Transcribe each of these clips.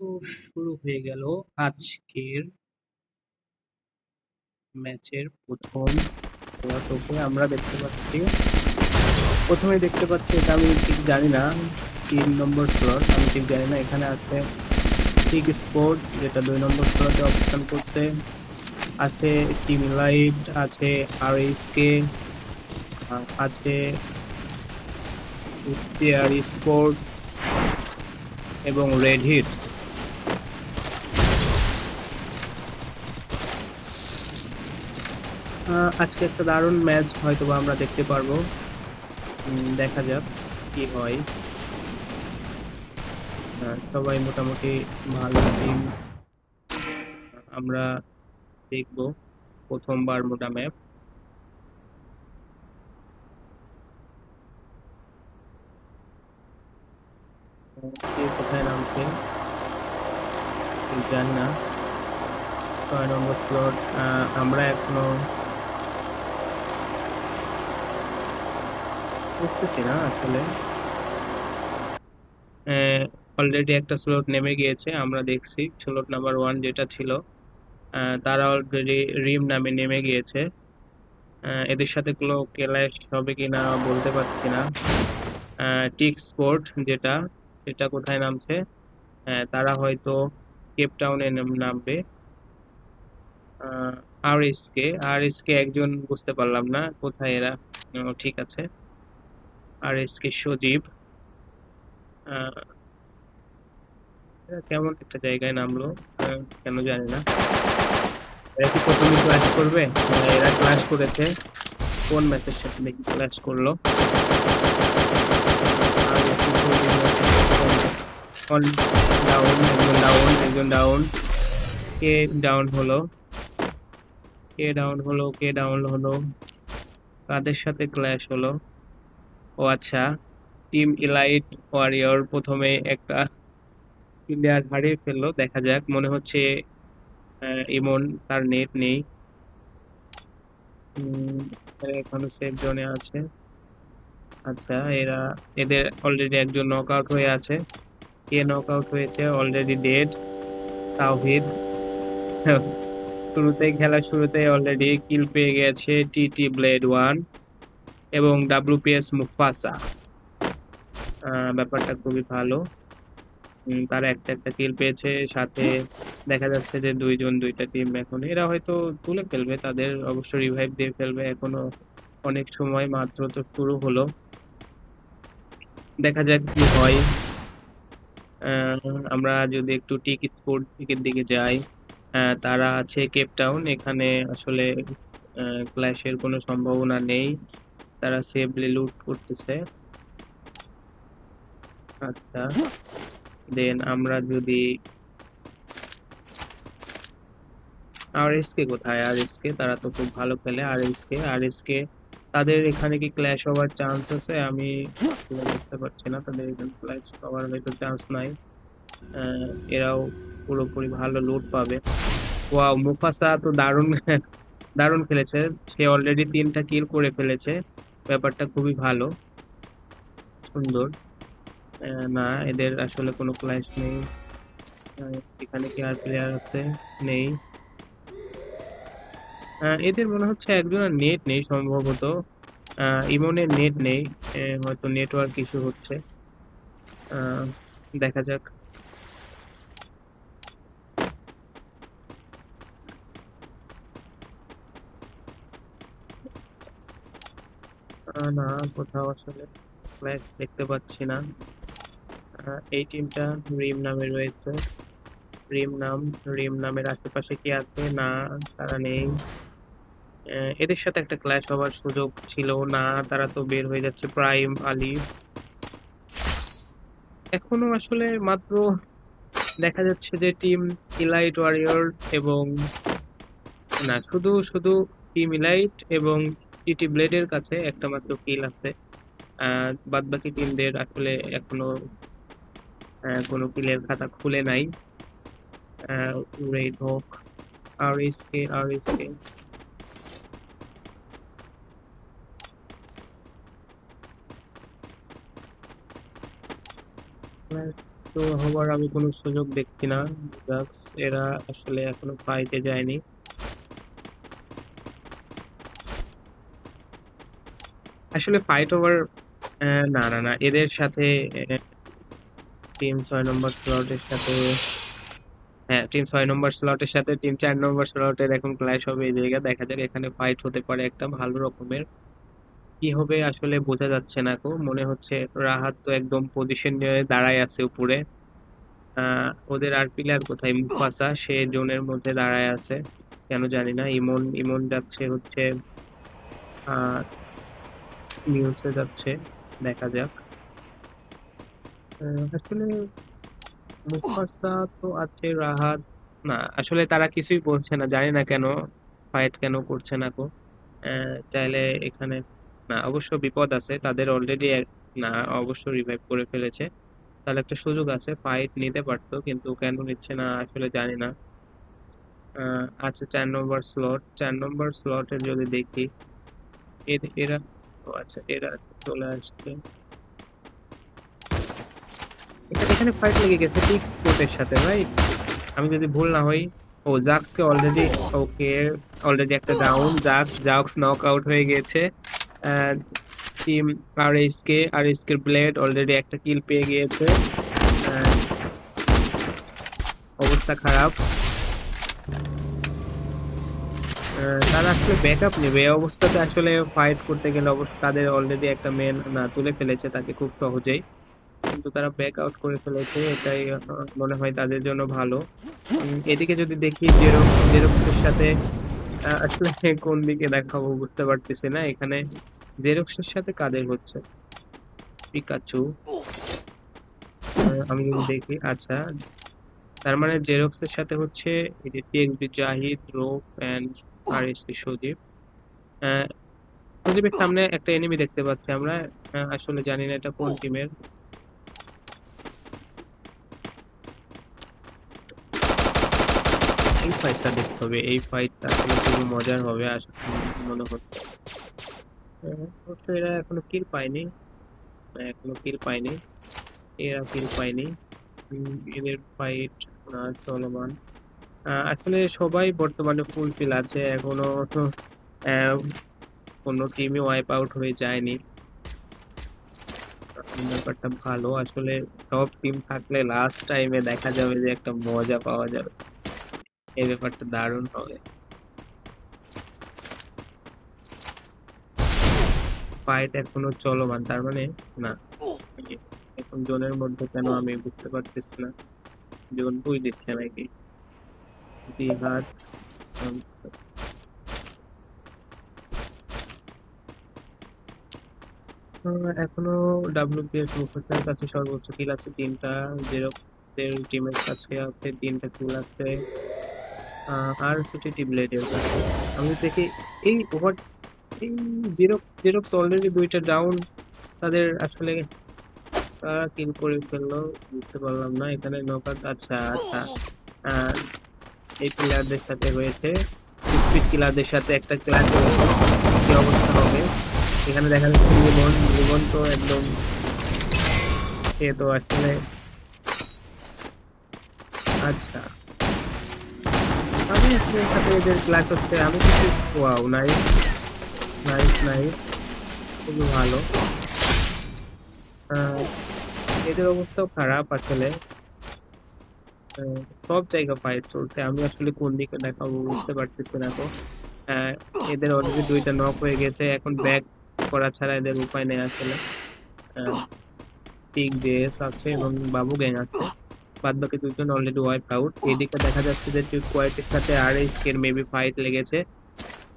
তো শুরু হয়ে গেল আজকের ম্যাচের প্রথম খেলাটাকে। আমরা দেখতে পাচ্ছি, প্রথমে দেখতে পাচ্ছি এটা আমি ঠিক জানি না, তিন নম্বর স্লট আমি ঠিক জানি না, এখানে আছে ঠিক স্পোর্ট যেটা দুই নম্বর স্লটে অবস্থান করছে। আছে টিম লাইট আছে আর কে আছে আর স্পোর্ট এবং রেড হিটস আজকে একটা দারুণ ম্যাচ হয়তো আমরা দেখতে পারব। দেখা যাক কি হয়। সবাই মোটামুটি ভালো টিম আমরা দেখব প্রথমবার মোটা ম্যাপ কোথায় নামছে? জানি না। ছয় নম্বর স্লট আমরা এখনও বুঝতেছি না আসলে। অলরেডি একটা স্লট নেমে গিয়েছে, আমরা দেখছি। স্লট নাম্বার ওয়ান যেটা ছিল তারা অলরেডি রিম নামে নেমে গিয়েছে। এদের সাথে কোনো ক্ল্যাশ হবে কিনা বলতে পারছি না। টিক স্পোর্ট যেটা সেটা কোথায় নামছে? তারা হয়তো কেপ টাউনে নামবে। আর এস কে আর এস কে একজন বুঝতে পারলাম না কোথায় এরা। ঠিক আছে। আর এস কে সজীব কেমন একটা জায়গায় নামলো কেন জানি না। এরা কি প্রথমে ক্লাস করবে? এরা ক্লাস করেছে। কোন ম্যাচের সাথে দেখি ক্লাস করল? ডাউন একজন ডাউন একজন ডাউন কে ডাউন হলো? কে ডাউন হলো? কে ডাউন হলো? কাদের সাথে ক্ল্যাশ হলো? ও আচ্ছা। টিম ইলাইট ওয়ারিয়র প্রথমে একটা প্লেয়ার হারিয়ে ফেলল, দেখা যাক, মনে হচ্ছে ইমন তার নেট নেই। এখনও সেফ জোনে আছে। আচ্ছা এরা, এদের অলরেডি একজন নক আউট হয়ে আছে। কে নক আউট হয়েছে? Already dead Tawhid. শুরুতেই খেলা শুরুতেই অলরেডি কিল পেয়ে গেছে টি টি ব্লেড ওয়ান এবং ডাব্লিউপিএস মুফাসা ব্যাপারটা খুবই ভালো। তারা একটা একটা কিল পেয়েছে, সাথে দেখা যাচ্ছে যে দুইজন দুইটা টিম এখন এরা হয়তো তুলে ফেলবে, তাদের অবশ্য রিভাইভ দিয়ে ফেলবে, এখনও অনেক সময় মাত্র তো শুরু হলো। দেখা যাক কি হয়। আমরা যদি একটু টিক স্পোর্ট দিকের দিকে যাই তারা আছে কেপ টাউন এখানে আসলে ক্ল্যাশের কোনো সম্ভাবনা নেই। তারা সেফলি লুট করতেছে। আচ্ছা দেন আমরা যদি আর এস কে কোথায়? আর এস কে তারা তো খুব ভালো খেলে আর এস কে আর এস কে তাদের এখানে কি ক্ল্যাশ হওয়ার চান্স আছে? আমি দেখতে পাচ্ছি না, তাদের এখানে ক্ল্যাশ হওয়ার হয়তো চান্স নাই। এরাও পুরোপুরি ভালো লুট পাবে। ওয়াও মুফাসা তো দারুণ দারুণ খেলেছে। সে অলরেডি তিনটা কিল করে ফেলেছে। ব্যাপারটা খুবই ভালো। সুন্দর। না, এদের আসলে কোনো ক্ল্যাশ নেই। এখানে কি আর প্লেয়ার আছে? নেই। এদের মনে হচ্ছে একজনের নেট নেই সম্ভবত। ইমনের নেট নেই। হয়তো নেটওয়ার্ক ইস্যু হচ্ছে। দেখা যাক। না, কোথাও আসলে ফ্ল্যাগ দেখতে পাচ্ছি না। এই টিমটা রিম নামে রয়েছে। রিম নাম, রিম নামের আশেপাশে কি আছে? না, তারা নেই। এদের সাথে একটা ক্ল্যাশ হওয়ার সুযোগ ছিল। না, তারা তো বের হয়ে যাচ্ছে প্রাইম আলী। এখনও আসলে মাত্র দেখা যাচ্ছে যে টিম ইলাইট ওয়ারিয়র এবং না, শুধু শুধু টিম ইলাইট এবং টিটি ব্লেডের কাছে একটা মাত্র কিল আছে। বাদ বাকি টিমদের আসলে এখনও কোনো কিলের খাতা খুলে নাই। রেড হোক আর এস আর তো হবার আমি কোনো সুযোগ দেখছি না। জাক্স এরা আসলে এখনও পাইতে যায়নি। আসলে ফাইট ওভার না না না, এদের সাথে টিম ছয় নম্বর স্লটের সাথে হ্যাঁ টিম ছয় নম্বর স্লটের সাথে টিম চার নম্বর স্লটের এখন ক্ল্যাশ হবে এই জায়গা দেখা যাক এখানে ফাইট হতে পারে একটা ভালো রকমের। কি হবে আসলে বোঝা যাচ্ছে না কো মনে হচ্ছে রাহাত তো একদম পজিশন নিয়ে দাঁড়ায় আছে উপরে। ওদের আর প্লেয়ার কোথায়? মুফাসা সে জোনের মধ্যে দাঁড়ায় আছে। কেন জানি না, ইমন ইমন যাচ্ছে হচ্ছে নিউজে যাচ্ছে, দেখা যাক। আসলে মুফাসা তো আছে, রাহাত। না, আসলে তারা কিছুই বলছে না, জানি না কেন ফাইট কেন করছে না কো চাইলে এখানে, না, অবশ্য বিপদ আছে, তাদের অলরেডি না, অবশ্য রিভাইভ করে ফেলেছে। তাহলে একটা সুযোগ আছে ফাইট নিতে পারতো, কিন্তু কেন নিচ্ছে না, আসলে জানি না। আচ্ছা চার নম্বর স্লট চার নম্বর স্লটে যদি দেখি এর- আচ্ছা এরা চলে আসছে। এখানে ফাইট লেগে গেছে পিক স্পোর্টের সাথে রাইট আমি যদি ভুল না হই, ও জাক্সকে অলরেডি ওকে অলরেডি একটা down Jax Jax knock out হয়ে গেছে। Team R S K R S blade already একটা কিল পেয়ে গিয়েছে। অবস্থা খারাপ। তারা আসলে ব্যাকআপ নেবে। এই অবস্থাতে আসলে ফাইট করতে গেলে অবশ্য তাদের অলরেডি একটা মেন না, তুলে ফেলেছে তাকে খুব সহজেই। কিন্তু তারা ব্যাক আউট করে ফেলেছে, এটাই মনে হয় তাদের জন্য ভালো। এদিকে যদি দেখি জেরক্স, জেরক্সের সাথে আসলে কোন দিকে দেখাবো বুঝতে পারতেছি না। এখানে জেরক্সের সাথে কাদের হচ্ছে? পিকাচু। আমি যদি দেখি আচ্ছা। তার মানে জেরক্সের সাথে হচ্ছে TXB Zahid rope and R S Sajib সজীবের সামনে একটা এনিমি দেখতে পাচ্ছি আমরা। আসলে জানি না এটা কোন টিমের এই ফাইটটা দেখতে হবে, এই ফাইটটা আসলে খুবই মজার হবে আসলে মনে হচ্ছে। অবশ্য এরা এখনও কিল পায়নি। এখনও কিল পায়নি। এরা কিল পায়নি। এদের ফাইট চলমান। আসলে সবাই বর্তমানে ফুলফিল আছে। এখনও কোনো টিমই ওয়াইপ আউট হয়ে যায়নি। ব্যাপারটা ভালো। আসলে সব টিম থাকলে লাস্ট টাইমে দেখা যাবে যে একটা মজা পাওয়া যাবে। এই ব্যাপারটা দারুণ হবে। ফাইট এখনও চলমান। তার মানে না, এখন জোনের মধ্যে কেন আমি বুঝতে পারতেছি না। জোন দুই দিচ্ছে নাকি? জিহাদ উম, আহ, এখনও ডাব্লিউপিএস কাছে সর্বোচ্চ কিল আছে তিনটা। টিমের কাছে আছে তিনটা কিল আছে। আর সিটি ব্লেডের কাছে। আমি দেখি এই ওভার এই অলরেডি দুইটা ডাউন তাদের আসলে কিল করে ফেলল বুঝতে পারলাম না। এখানে নকআউট আচ্ছা আচ্ছা। এই প্লেয়ারদের সাথে হয়েছে স্পিড কিলারদের সাথে একটা ক্লাস হয়েছে কি অবস্থা হবে? এখানে দেখা যাচ্ছে লিমন লিমন তো একদম সে তো আসলে আচ্ছা। আমি আসলে সাথে এদের ক্লাস হচ্ছে। আমি কিছু ওয়াও নাইস নাইস নাইস খুবই ভালো। এদের অবস্থাও খারাপ আসলে। সব জায়গা ফাইট চলছে আমি আসলে কোন দিকে দেখাবো বুঝতে পারতেছি না তো। আহ, এদের অলরেডি দুইটা নক হয়ে গেছে। এখন ব্যাক করা ছাড়া এদের উপায় নেই আসলে। পিক জেএস আছে এবং বাবু গ্যাং আছে। বাদ বাকি দুজন অলরেডি ওয়াইপ আউট এদিকে দেখা যাচ্ছে যে কোয়াইটের সাথে আর এর মেবি ফাইট লেগেছে।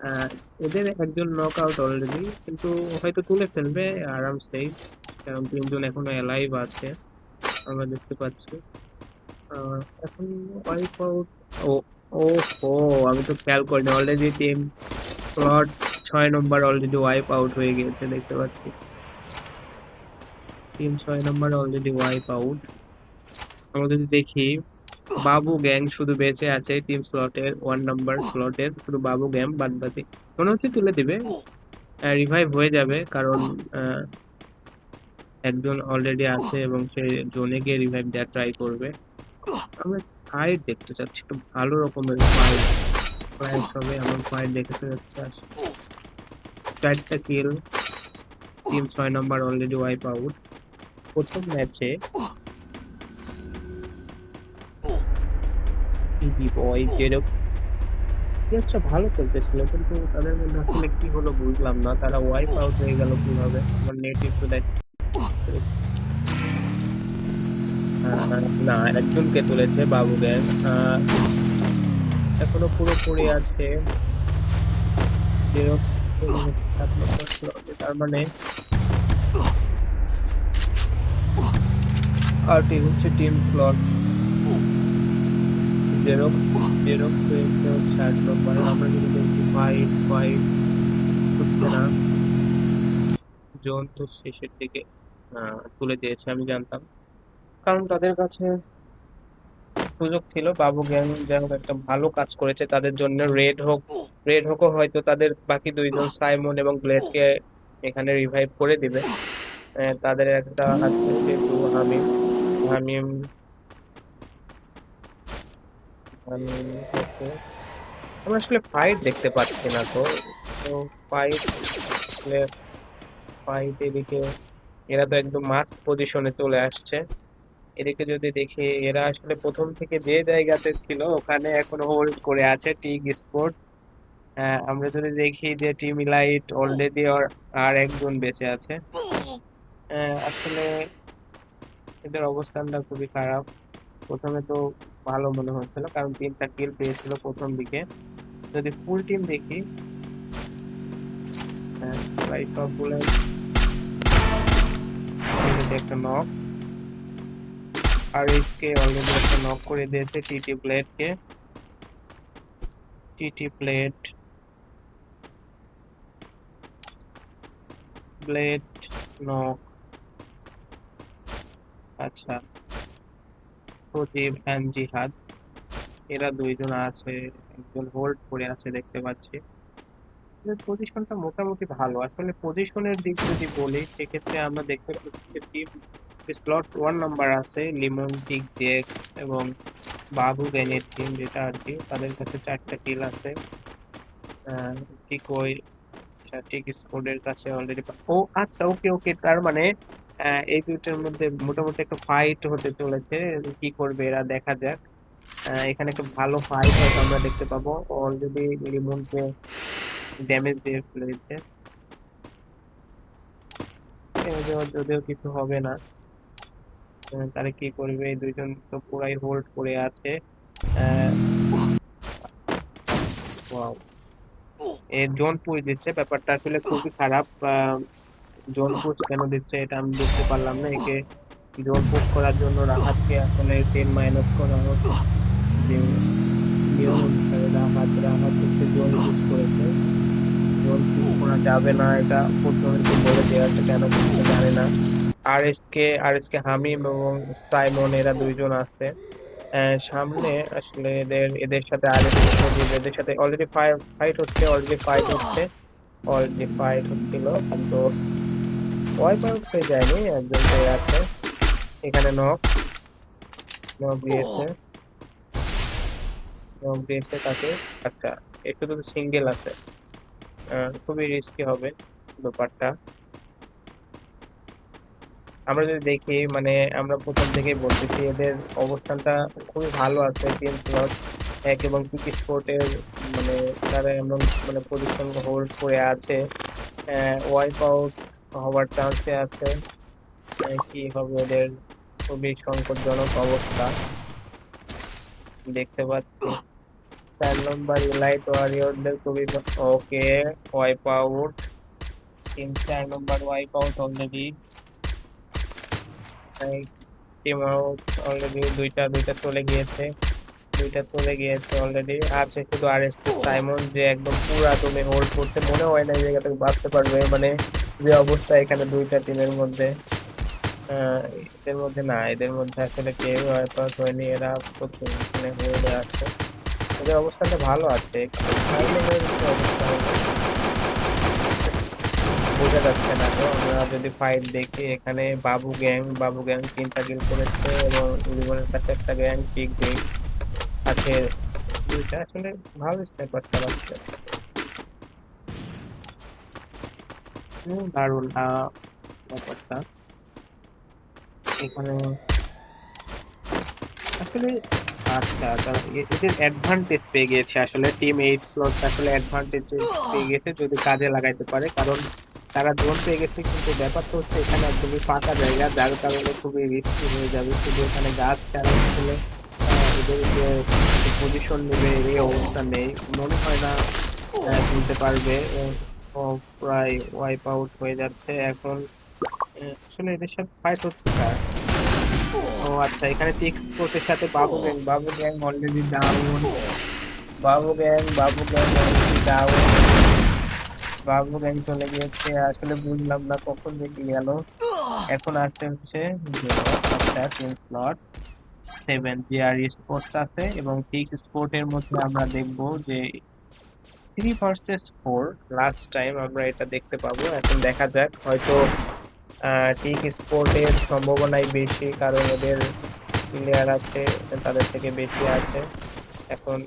আহ, এদের একজন নক আউট অলরেডি কিন্তু হয়তো তুলে ফেলবে। আরামসেই কারণ তিনজন এখনও অ্যালাইভ আছে। আমরা দেখতে পাচ্ছি। এখন ওয়াইপ আউট ও ও আমি তো খেয়াল করিনি। অলরেডি টিম স্লট ছয় নম্বর অলরেডি ওয়াইপ আউট হয়ে গিয়েছে, দেখতে পাচ্ছি। টিম ছয় নম্বর অলরেডি ওয়াইপ আউট আমরা যদি দেখি, বাবু গ্যাং শুধু বেঁচে আছে টিম স্লটের ওয়ান নাম্বার স্লটের শুধু বাবু গ্যাং বাদ বাকি। মনে হচ্ছে তুলে দিবে। রিভাইভ হয়ে যাবে, কারণ একজন অলরেডি আছে এবং সে জোনে গিয়ে রিভাইভ দেওয়ার ট্রাই করবে। আমরা ফাইট দেখতে চাচ্ছি, একটু ভালো রকমের ফাইট ক্ল্যাশ হবে এমন ফাইট দেখতে আসলে চারটা কিল টিম ছয় নম্বর অলরেডি ওয়াইপ আউট প্রথম ম্যাচে বয় যেরকম ম্যাচটা ভালো খেলতেছিল, কিন্তু তাদের মধ্যে আসলে কি হলো বুঝলাম না। তারা ওয়াইপ আউট হয়ে গেল কীভাবে? আমার নেট ইস্যু দেখ না একজনকে তুলেছে বাবু গ্যাং এখনও পুরোপুরি আছে। তার মানে আরটি হচ্ছে টিম স্লট জেরক্স জেরক্স হচ্ছে আট নম্বর আমরা যদি দেখি ফাইট ফাইট হচ্ছে না। জোন তো শেষের দিকে তুলে দিয়েছে, আমি জানতাম। কারণ তাদের কাছে সুযোগ ছিল। বাবু গ্যাং যাই হোক, একটা ভালো কাজ করেছে তাদের জন্য। রেড হোক, রেড হোকও হয়তো তাদের বাকি দুইজন, সাইমন এবং ব্লেডকে এখানে রিভাইভ করে দিবে। তাদের একটা হামিম হামিম আমরা আসলে ফাইট দেখতে পাচ্ছি না তো। তো ফাইট ফাইট এদিকে, এরা তো একদম মাস্ট পজিশনে চলে আসছে। এদিকে যদি দেখি এরা আসলে প্রথম থেকে যে জায়গাতে ছিল ওখানে এখনও হোল্ড করে আছে টিগ স্পোর্ট আমরা যদি দেখি যে টিম ইলাইট অলরেডি আর একজন বেঁচে আছে। আহ, আসলে এদের অবস্থানটা খুবই খারাপ। প্রথমে তো ভালো মনে হচ্ছিল কারণ তিনটা কিল পেয়েছিল প্রথম দিকে। যদি ফুল টিম দেখি অলরেডি একটা নক আর এসকে অলরেডি একটা নক করে দিয়েছে টিটি প্লেটকে টিটি প্লেট ব্লেড নক আচ্ছা। প্রদীপ অ্যান্ড জিহাদ। এরা দুইজন আছে, একজন হোল্ড করে আছে দেখতে পাচ্ছি। পজিশনটা মোটামুটি ভালো। আসলে পজিশনের দিক যদি বলি, সেক্ষেত্রে আমরা দেখতে পাচ্ছি টিম স্লট ওয়ান নাম্বার আছে লিমন টিক জেক এবং বাবু গ্যানের টিম যেটা আর কি তাদের কাছে চারটা কিল আছে। ঠিক ওই আচ্ছা, ঠিক স্কোরের কাছে অলরেডি ও আচ্ছা ওকে ওকে তার মানে এই দুইটার মধ্যে মোটামুটি একটা ফাইট হতে চলেছে কি করবে এরা দেখা যাক। এখানে একটা ভালো ফাইট হয়তো আমরা দেখতে পাবো। অলরেডি লিমনকে ড্যামেজ দিয়ে ফেলে দিচ্ছে যদিও কিছু হবে না। তারা কি করবে? এই দুইজন তো পুরাই হোল্ড করে আছে। এ জোন পুশ দিচ্ছে। ব্যাপারটা আসলে খুবই খারাপ। জোন পুশ কেন দিচ্ছে এটা আমি বুঝতে পারলাম না। একে জোন পুশ করার জন্য রাহাতকে আসলে টেন মাইনাস করা হতো রাহাত রাহাত হচ্ছে জোন পুশ করেছে। জোন পুশ করা যাবে না। এটা প্রথমে বলে দেওয়া আছে, কেন জানে না। আর এস কে আর এস কে হামিম এবং সাইমন, এরা দুইজন আছে। সামনে আসলে এদের এদের সাথে আর এস এদের সাথে অলরেডি ফাইট হচ্ছে অলরেডি ফাইট হচ্ছে অলরেডি ফাইট হচ্ছিল, কিন্তু ওয়াইপ আউট হয়ে যায়নি, একজন পেয়ে আছে। এখানে নক নক দিয়েছে। নক দিয়েছে তাকে। আচ্ছা এর শুধু সিঙ্গেল আছে। খুবই রিস্কি হবে ব্যাপারটা। আমরা যদি দেখি মানে আমরা প্রথম থেকেই বলতেছি, এদের অবস্থানটা খুবই ভালো আছে টিম স্লট এক এবং পিক স্পোর্টের মানে তারা এমন মানে পজিশন হোল্ড করে আছে। ওয়াইপ আউট হওয়ার চান্সে আছে। কি হবে ওদের খুবই সংকটজনক অবস্থা। দেখতে পাচ্ছি। চার নম্বর ইলাইট ওয়ারিয়রদের খুবই ওকে ওয়াইপ আউট তিন, চার নম্বর wipe out already team out already দুইটা দুইটা চলে গিয়েছে। দুইটা চলে গিয়েছে অলরেডি আছে শুধু আর এস সাইমন যে একদম পুরা তুমি হোল্ড করতে মনে হয় না এই জায়গা থেকে বাঁচতে পারবে। মানে যে অবস্থা এখানে দুইটা টিমের মধ্যে। এদের মধ্যে না, এদের মধ্যে আসলে কেউ হয়তো হয়নি। এরা প্রচুর মানে হয়ে আছে। এদের অবস্থাটা ভালো আছে। অবস্থা। বোঝা যাচ্ছে না তো। আমরা যদি ফাইট দেখি, এখানে বাবু গ্যাং বাবু গ্যাং তিনটা কিল করেছে এবং লিমনের কাছে একটা গ্যাং পিক গ্যাং আছে। দুইটা আসলে ভালো স্নাইপার চালাচ্ছে দারুণ ব্যাপারটা। এখানে আসলে আচ্ছা এদের অ্যাডভান্টেজ পেয়ে গিয়েছে আসলে টিম এইট স্লট আসলে অ্যাডভান্টেজ পেয়ে গেছে যদি কাজে লাগাইতে পারে। কারণ তারা জোন পেয়ে গেছে, কিন্তু ব্যাপারটা হচ্ছে এখানে একদমই ফাঁকা জায়গা, যার কারণে খুবই রিস্কি হয়ে যাবে। শুধু এখানে গাছ ছাড়া আসলে এদের যে পজিশন নেবে, এই অবস্থা নেই। মনে হয় না তুলতে পারবে। প্রায় ওয়াইপ আউট হয়ে যাচ্ছে এখন। আসলে এদের সাথে ফাইট হচ্ছে কার? ও আচ্ছা এখানে টিক্স কোর্টের সাথে Babu gang Babu gang already down Babu gang Babu gang already down Babu gang চলে গিয়েছে, আসলে বুঝলাম না কখন দেখে গেল। এখন আছে হচ্ছে আচ্ছা তিন স্লট সেভেন জিআর স্পোর্টস আছে এবং টিক্স স্পোর্টের মধ্যে আমরা দেখব যে three versus four last time আমরা এটা দেখতে পাবো। এখন দেখা যাক, হয়তো টিক স্পোর্টের সম্ভাবনাই বেশি, কারণ ওদের প্লেয়ার আছে, তাদের থেকে বেশি আছে। এখন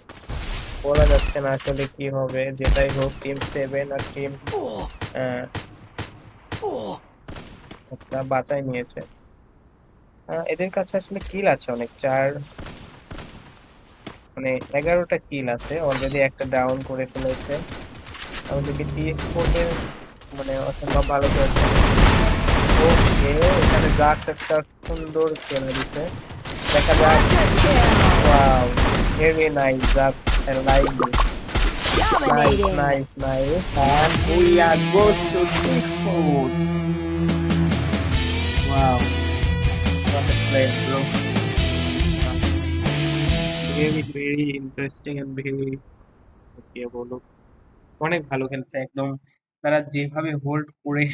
বলা যাচ্ছে না আসলে কি হবে যেটাই হোক টিম সেভেন আর টিম আচ্ছা বাঁচাই নিয়েছে। এদের কাছে আসলে কিল আছে অনেক চার মানে এগারোটা কিল আছে অলরেডি একটা ডাউন করে ফেলেছে। আমাদেরকে টি স্পোর্টের মানে অসম্ভব ভালো করেছে ওকে এখানে গাছ একটা সুন্দর খেলা দিতে দেখা যাক। Very nice jack like this nice Dominating. Nice nice and we are goes to big food. Wow. What a play bro. Very very interesting and very কি বলব অনেক ভালো খেলছে একদম। তারা যেভাবে হোল্ড করে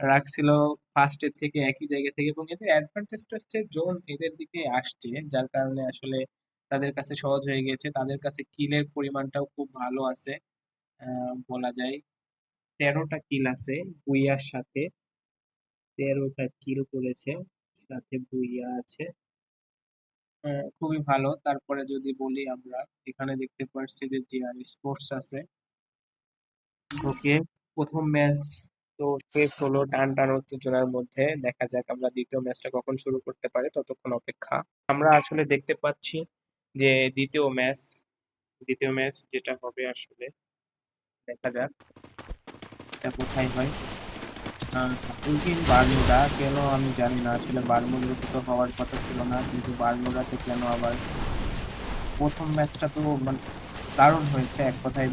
রাখছিল ফার্স্টের থেকে একই জায়গা থেকে এবং এদের অ্যাডভান্টেজটা হচ্ছে জোন এদের দিকে আসছে যার কারণে আসলে তাদের কাছে সহজ হয়ে গেছে। তাদের কাছে কিলের পরিমাণটাও খুব ভালো আছে। বলা যায় তেরোটা কিল আছে বুইয়ার সাথে। তেরোটা কিল করেছে, সাথে বুইয়া আছে। খুবই ভালো। তারপরে যদি বলি আমরা, এখানে দেখতে পাচ্ছি যে জিআর স্পোর্টস আছে। ওকে, প্রথম ম্যাচ তো শেষ হলো টান টান উত্তেজনার মধ্যে। দেখা যাক আমরা দ্বিতীয় ম্যাচটা কখন শুরু করতে পারি, ততক্ষণ অপেক্ষা। আমরা আসলে দেখতে পাচ্ছি যে দ্বিতীয় ম্যাচ দ্বিতীয় ম্যাচ যেটা হবে আসলে, দেখা যাক এটা কোথায় হয়। উইকিং বারমুডা কেন আমি জানি না, আসলে বারমুডাতে তো হওয়ার কথা ছিল না, কিন্তু বারমুডাতে কেন আবার প্রথম ম্যাচটা তো মানে দারুণ হয়েছে, এক কথায়